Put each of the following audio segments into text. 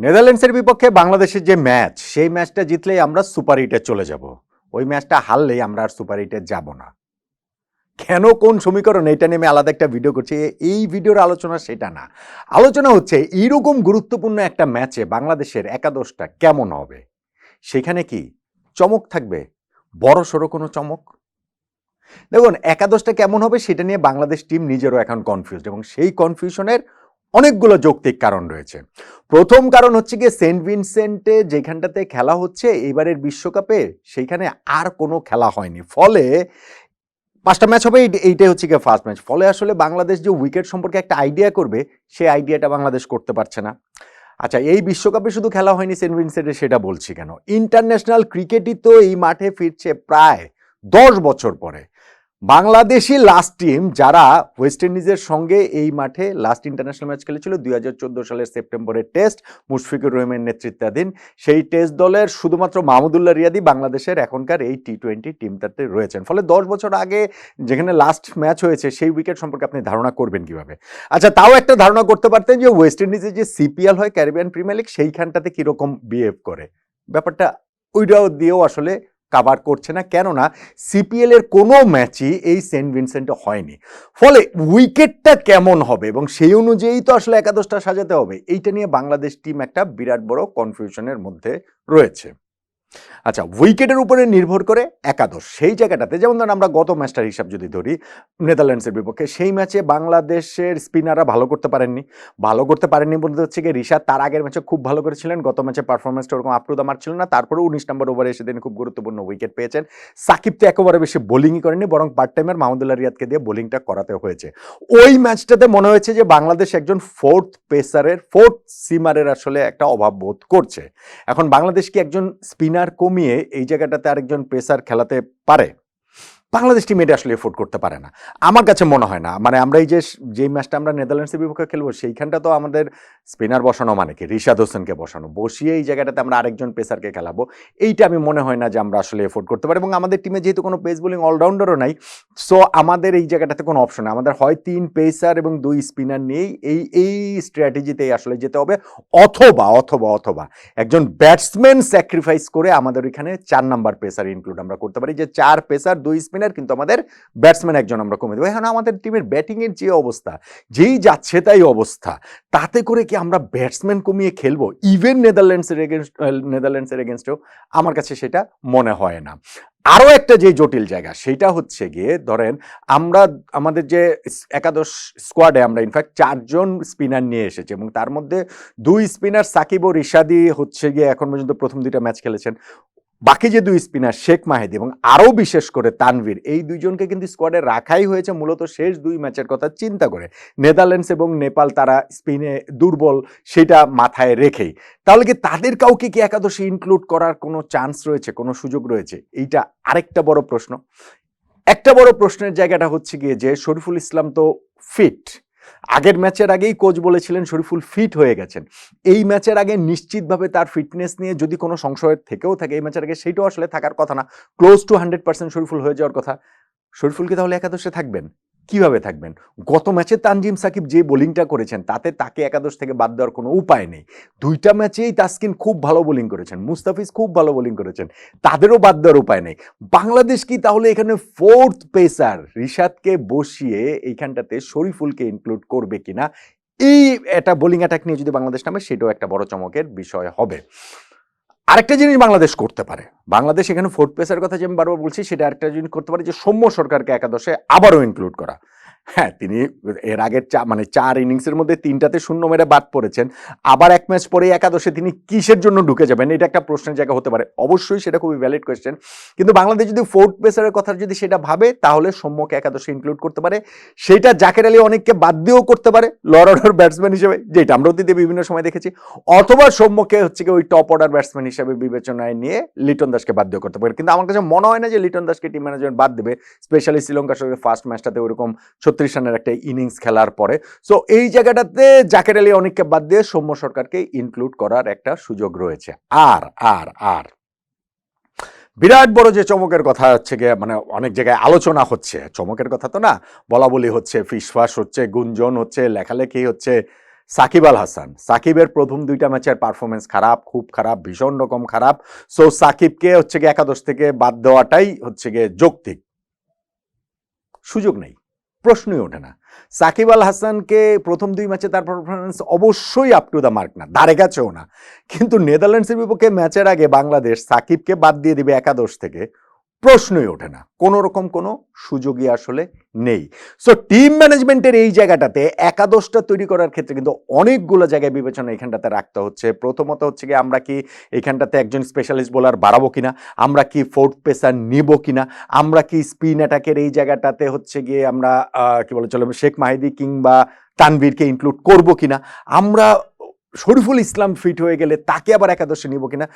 নেদারল্যান্ডসের বিপক্ষে বাংলাদেশের যে ম্যাচ, সেই ম্যাচটা জিতলেই আমরা সুপার এইটে চলে যাব। ওই ম্যাচটা হারলেই আমরা আর সুপার এইটে যাব না। কেন কোন সমীকরণ? এটা নিয়ে আমি আলাদা একটা ভিডিও করছি। এই ভিডিওর আলোচনা সেটা না। আলোচনা হচ্ছে, এইরকম গুরুত্বপূর্ণ একটা ম্যাচে বাংলাদেশের একাদশটা কেমন হবে? সেখানে কি চমক থাকবে? বড় সড়ো কোনো চমক? দেখুন, একাদশটা কেমন হবে সেটা নিয়ে বাংলাদেশ টিম নিজেরও এখন কনফিউজড এবং সেই কনফিউশনের অনেকগুলো যৌক্তিক কারণ রয়েছে। প্রথম কারণ হচ্ছে গিয়ে সেন্ট ভিনসেন্টে যেখানটাতে খেলা হচ্ছে, এবারের বিশ্বকাপে সেইখানে আর কোনো খেলা হয়নি। ফলে পাঁচটা ম্যাচ হবে, এই- এইটাই হচ্ছে গিয়ে ফার্স্ট ম্যাচ ফলে আসলে বাংলাদেশ যে উইকেট সম্পর্কে একটা আইডিয়া করবে সেই আইডিয়াটা বাংলাদেশ করতে পারছে না। আচ্ছা এই বিশ্বকাপে শুধু খেলা হয়নি সেন্ট ভিনসেন্টে, সেটা বলছি কেন? ইন্টারন্যাশনাল ক্রিকেটই তো এই মাঠে ফিরছে প্রায় দশ বছর পরে। বাংলাদেশি লাস্ট টিম যারা ওয়েস্ট ইন্ডিজের সঙ্গে এই মাঠে লাস্ট ইন্টারন্যাশনাল ম্যাচ খেলেছিল দুই সালের সেপ্টেম্বরের টেস্ট মুশফিকুর রহিমের নেতৃত্বাধীন। সেই টেস্ট দলের শুধুমাত্র মাহমুদুল্লাহ রিয়াদি বাংলাদেশের এখনকার এই টি টোয়েন্টি টিমটাতে রয়েছেন। ফলে দশ বছর আগে যেখানে লাস্ট ম্যাচ হয়েছে, সেই উইকেট সম্পর্কে আপনি ধারণা করবেন কীভাবে? আচ্ছা তাও একটা ধারণা করতে পারতেন যে ওয়েস্ট ইন্ডিজের যে সিপিএল হয় ক্যারিবিয়ান প্রিমিয়ার লিগ সেইখানটাতে কীরকম বিহেভ করে? ব্যাপারটা ওইটাও দিয়েও আসলে কাভার করছে না। কেননা সিপিএলের কোনো ম্যাচই এই সেন্ট ভিনসেন্টে হয়নি। ফলে উইকেটটা কেমন হবে এবং সেই অনুযায়ী তো আসলে একাদশটা সাজাতে হবে, এইটা নিয়ে বাংলাদেশ টিম একটা বিরাট বড় কনফিউশনের মধ্যে রয়েছে। আচ্ছা উইকেটের উপরে নির্ভর করে একাদশ। সেই জায়গাটাতে, যেমন ধরেন আমরা গত ম্যাচটার হিসাব যদি ধরি, নেদারল্যান্ডসের বিপক্ষে, সেই ম্যাচে বাংলাদেশের স্পিনাররা ভালো করতে পারেননি। ভালো করতে পারেননি বলতে হচ্ছে গিয়ে রিশাদ তার আগের ম্যাচে খুব ভালো করেছিলেন। গত ম্যাচে পারফরমেন্সটা ওরকম আপ্রুদ আমার ছিল না। তারপরে উনিশ নম্বর ওভারে এসে তিনি খুব গুরুত্বপূর্ণ উইকেট পেয়েছেন। সাকিব তো একেবারে বেশি বোলিংই করেনি বরং পার্ট টাইমের মাহমুদুল্লাহ রিয়াদকে দিয়ে বোলিংটা করাতে হয়েছে। ওই ম্যাচটাতে মনে হয়েছে যে বাংলাদেশ একজন ফোর্থ পেসারের ফোর্থ সিমারের আসলে একটা অভাব বোধ করছে। এখন বাংলাদেশ কি একজন স্পিনার কমিয়ে এই জায়গাটাতে আরেকজন পেসার খেলাতে পারে। বাংলাদেশ টিম এটা আসলে এফোর্ড করতে পারে না। আমার কাছে মনে হয় না। মানে আমরা এই যে যে ম্যাচটা আমরা নেদারল্যান্ডসের বিপক্ষে খেলব, সেইখানটা তো আমাদের স্পিনার বসানো মানে কি? রিশাদ হোসেনকে বসানো। বসিয়ে এই জায়গাটাতে আমরা আরেকজন পেসারকে খেলাবো। এইটা আমি মনে হয় না যে আমরা আসলে এফোর্ড করতে পারি। এবং আমাদের টিমে যেহেতু কোনো পেস বোলিং অলরাউন্ডারও নাই সো আমাদের এই জায়গাটাতে কোনো অপশন নেই। আমাদের হয় তিন পেসার এবং দুই স্পিনার নিয়েই এই এই স্ট্র্যাটেজিতেই আসলে যেতে হবে। অথবা অথবা অথবা একজন ব্যাটসম্যান স্যাক্রিফাইস করে আমাদের এখানে চার নাম্বার পেসার ইনক্লুড আমরা করতে পারি। যে চার পেসার দুই স্পিনার কিন্তু আমাদের ব্যাটসম্যান একজন আমরা কমে দেবো। এখন আমাদের টিমের ব্যাটিংয়ের যে অবস্থা, যেই যাচ্ছে তাই অবস্থা, তাতে করে কি আমরা ব্যাটসম্যান কমিয়ে খেলব? ইভেন নেদারল্যান্ডসের এগেনস্ট নেদারল্যান্ডসের এগেনস্টেও আমার কাছে সেটা মনে হয় না। আরও একটা যে জটিল জায়গা, সেটা হচ্ছে গিয়ে ধরেন আমরা, আমাদের যে একাদশ স্কোয়াডে আমরা ইনফ্যাক্ট চারজন স্পিনার নিয়ে এসেছি এবং তার মধ্যে দুই স্পিনার সাকিব ও রিশাদি হচ্ছে গিয়ে এখন পর্যন্ত প্রথম দুইটা ম্যাচ খেলেছেন। বাকি যে দুই স্পিনার, শেখ মাহেদি এবং আরও বিশেষ করে তানভীর, এই দুইজনকে কিন্তু স্কোয়াডে রাখাই হয়েছে মূলত শেষ দুই ম্যাচের কথা চিন্তা করে। নেদারল্যান্ডস এবং নেপাল তারা স্পিনে দুর্বল সেটা মাথায় রেখেই। তাহলে কি তাদের কাউকে কি একাদশে ইনক্লুড করার কোনো চান্স রয়েছে, কোনো সুযোগ রয়েছে? এইটা আরেকটা বড় প্রশ্ন। একটা বড় প্রশ্নের জায়গাটা হচ্ছে গিয়ে যে শরীফুল ইসলাম তো ফিট আগের ম্যাচের আগেই কোচ বলেছিলেন শরীফুল ফিট হয়ে গেছেন। এই ম্যাচের আগে নিশ্চিতভাবে তার ফিটনেস নিয়ে যদি কোনো সংশয়ের থেকেও থাকে, এই ম্যাচের আগে সেইটাও আসলে থাকার কথা না। Close to hundred percent Shoriful হয়ে যাওয়ার কথা। শরীফুল কি তাহলে একাদশে থাকবেন? কীভাবে থাকবেন? গত ম্যাচে তানজিম সাকিব যে বোলিংটা করেছেন, তাতে তাকে একাদশ থেকে বাদ দেওয়ার কোনো উপায় নেই। দুইটা ম্যাচেই তাসকিন খুব ভালো বোলিং করেছেন, মুস্তাফিজ খুব ভালো বোলিং করেছেন, তাদেরও বাদ দেওয়ার উপায় নেই। বাংলাদেশ কি তাহলে এখানে ফোর্থ পেসার রিশাদকে বসিয়ে এইখানটাতে শরীফুলকে ইনক্লুড করবে কিনা? এই একটা বোলিং অ্যাটাক নিয়ে যদি বাংলাদেশ নামে, সেটাও একটা বড় চমকের বিষয় হবে। আরেকটা জিনিস বাংলাদেশ করতে পারে। বাংলাদেশ এখানে ফোর্থ পেসের কথা যে আমি বারবার বলছি, সেটা আরেকটা জিনিস করতে পারে যে সৌম্য সরকারকে একাদশে আবারও ইনক্লুড করা। হ্যাঁ তিনি এর আগের চা মানে চার ইনিংসের মধ্যে তিনটাতে শূন্য মেরে বাদ পড়েছেন। আবার এক ম্যাচ পরে একাদশে তিনি কিসের জন্য ঢুকে যাবেন? এটা একটা প্রশ্নের জায়গা হতে পারে। অবশ্যই সেটা খুবই ভ্যালিড কোয়েশ্চেন কিন্তু বাংলাদেশ যদি ফোর্থ পেসারের কথা যদি সেটা ভাবে, তাহলে সৌম্যকে একাদশে ইনক্লুড করতে পারে। সেটা জাকের আলী অনেককে বাদ দিয়েও করতে পারে লর অর্ডার ব্যাটসম্যান হিসেবে, যেটা আমরা অতীতে বিভিন্ন সময় দেখেছি। অথবা সৌম্যকে হচ্ছে কি ওই টপ অর্ডার ব্যাটসম্যান হিসেবে বিবেচনায় নিয়ে লিটন দাসকে বাদ দিয়ে করতে পারে। কিন্তু আমার কাছে মনে হয় না যে লিটন দাসকে টিম ম্যানেজমেন্ট বাদ দেবে স্পেশালি শ্রীলঙ্কার সঙ্গে ফার্স্ট ম্যাচটাতে ওরকম ছত্রিশ রানের একটা ইনিংস খেলার পরে। সো এই জায়গাটাতে জাকের আলী অনেককে বাদ দিয়ে সৌম্য সরকারকে ইনক্লুড করার একটা সুযোগ রয়েছে। আর আর আর। বিরাট বড় যে চমকের কথা হচ্ছে গিয়ে মানে অনেক জায়গায় আলোচনা হচ্ছে। চমকের কথা তো না, বলা বলি হচ্ছে, ফিসফাস হচ্ছে, গুঞ্জন হচ্ছে, লেখালেখি হচ্ছে। সাকিব আল হাসান, সাকিবের প্রথম দুইটা ম্যাচের পারফরমেন্স খারাপ, খুব খারাপ, ভীষণ রকম খারাপ। সো সাকিবকে হচ্ছে গিয়ে একাদশ থেকে বাদ দেওয়াটাই হচ্ছে গিয়ে যৌক্তিক। সুযোগ নেই। প্রশ্নই ওঠে না। সাকিব আল হাসানকে প্রথম দুই ম্যাচে তার পারফরমেন্স অবশ্যই আপ টু দ্য মার্ক না, ধারে গেছেও না। কিন্তু নেদারল্যান্ডসের বিপক্ষে ম্যাচের আগে বাংলাদেশ সাকিবকে বাদ দিয়ে দিবে একাদশ থেকে। প্রশ্নই ওঠে না। কোনো রকম কোনো সুযোগই আসলে নেই। সো টিম ম্যানেজমেন্টের এই জায়গাটাতে একাদশটা তৈরি করার ক্ষেত্রে কিন্তু অনেকগুলো জায়গায় বিবেচনা এখানটাতে রাখতে হচ্ছে। প্রথমত হচ্ছে কি আমরা কি এখানটাতে একজন স্পেশালিস্ট বোলার বাড়াবো কিনা? আমরা কি ফোর্থ পেসার নিব কিনা? আমরা কি স্পিন অ্যাটাকের এই জায়গাটাতে হচ্ছে গিয়ে আমরা কি বলে চলো, শেখ মাহিদি কিংবা তানভীরকে ইনক্লুড করব কিনা? আমরা শরীফুল ইসলাম ফিট হয়ে গেলে তাকে আবার একাদশে নিব কিনা?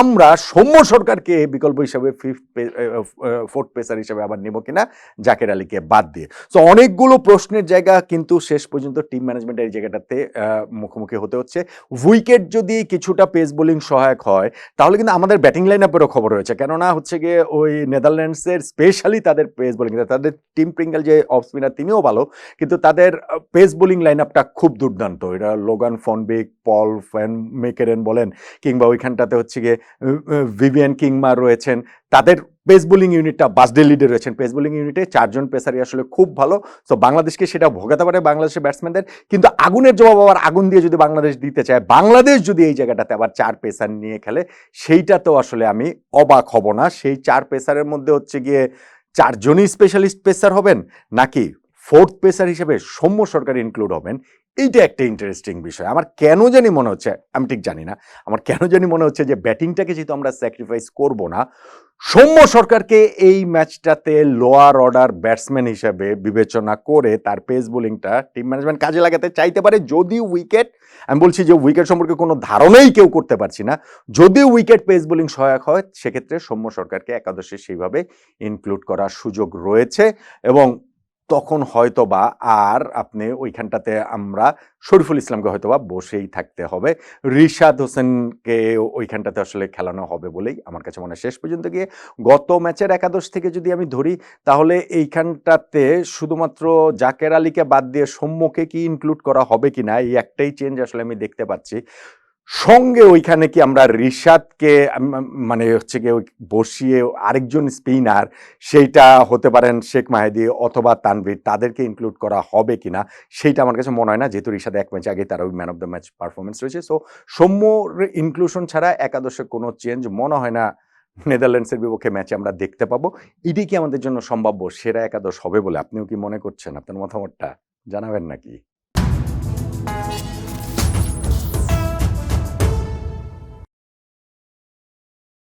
আমরা সৌম্য সরকারকে বিকল্প হিসাবে ফিফথ ফোর্থ পেসার হিসাবে আবার নিব কিনা? জাকের আলীকে বাদ দিয়ে। সো অনেকগুলো প্রশ্নের জায়গা কিন্তু শেষ পর্যন্ত টিম ম্যানেজমেন্টের এই জায়গাটাতে মুখোমুখি হতে হচ্ছে। উইকেট যদি কিছুটা পেস বোলিং সহায়ক হয়, তাহলে কিন্তু আমাদের ব্যাটিং লাইন আপেরও খবর রয়েছে। কেননা হচ্ছে গিয়ে ওই নেদারল্যান্ডসের স্পেশালি তাদের পেস বোলিং তাদের টিম প্রিঙ্গেল যে অফ স্পিনার তিনিও ভালো, কিন্তু তাদের পেস বোলিং লাইন আপটা খুব দুর্দান্ত। এটা লোগান ফনবিক পল ফ্যান মেকেরেন বলেন, কিংবা ওইখানটাতে হচ্ছে গিয়ে ভিভিয়ান কিংমা রয়েছেন। তাদের পেস বোলিং ইউনিটটা বাসডে লিডে রয়েছেন। পেস বোলিং ইউনিটে চারজন পেসারই আসলে খুব ভালো। তো বাংলাদেশকে সেটা ভোগাতে পারে বাংলাদেশের ব্যাটসম্যানদের কিন্তু আগুনের জবাব আবার আগুন দিয়ে যদি বাংলাদেশ দিতে চায়, বাংলাদেশ যদি এই জায়গাটাতে আবার চার পেসার নিয়ে খেলে সেইটা তো আসলে আমি অবাক হব না। সেই চার পেসারের মধ্যে হচ্ছে গিয়ে চারজনই স্পেশালিস্ট পেসার হবেন, নাকি ফোর্থ পেসার হিসেবে সৌম্য সরকার ইনক্লুড হবেন? এইটা একটা ইন্টারেস্টিং বিষয়। আমার কেন জানি মনে হচ্ছে, আমি ঠিক জানি না, আমার কেন জানি মনে হচ্ছে যে ব্যাটিংটাকে যেহেতু আমরা স্যাক্রিফাইস করব না, সৌম্য সরকারকে এই ম্যাচটাতে লোয়ার অর্ডার ব্যাটসম্যান হিসাবে বিবেচনা করে তার পেস বোলিংটা টিম ম্যানেজমেন্ট কাজে লাগাতে চাইতে পারে। যদি উইকেট আমি বলছি যে উইকেট সম্পর্কে কোনো ধারণাই কেউ করতে পারছি না। যদি উইকেট পেস বোলিং সহায়ক হয়, সেক্ষেত্রে সৌম্য সরকারকে একাদশে সেইভাবে ইনক্লুড করার সুযোগ রয়েছে এবং তখন হয়তো বা আর আপনি ওইখানটাতে আমরা শরীফুল ইসলামকে হয়তোবা বসেই থাকতে হবে। রিশাদ হোসেনকে ওইখানটাতে আসলে খেলানো হবে বলেই আমার কাছে মনে শেষ পর্যন্ত গিয়ে গত ম্যাচের একাদশ থেকে যদি আমি ধরি, তাহলে এইখানটাতে শুধুমাত্র জাকের আলীকে বাদ দিয়ে সৌম্যকে কি ইনক্লুড করা হবে কি না এই একটাই চেঞ্জ আসলে আমি দেখতে পাচ্ছি। সঙ্গে ওইখানে কি আমরা রিশাদকে মানে হচ্ছে কি বসিয়ে আরেকজন স্পিনার, সেইটা হতে পারেন শেখ মাহেদি অথবা তানভীর, তাদেরকে ইনক্লুড করা হবে কিনা, সেইটা আমার কাছে মনে হয় না, যেহেতু রিশাদ এক ম্যাচ আগে, তার ওই man of the match performance রয়েছে। সো সৌম্যর ইনক্লুশন ছাড়া একাদশে কোনো চেঞ্জ মনে হয় না, নেদারল্যান্ডসের বিপক্ষে ম্যাচে আমরা দেখতে পাবো। এটি কি আমাদের জন্য সম্ভাব্য সেরা একাদশ হবে বলে আপনিও কি মনে করছেন? আপনার মতামতটা জানাবেন নাকি?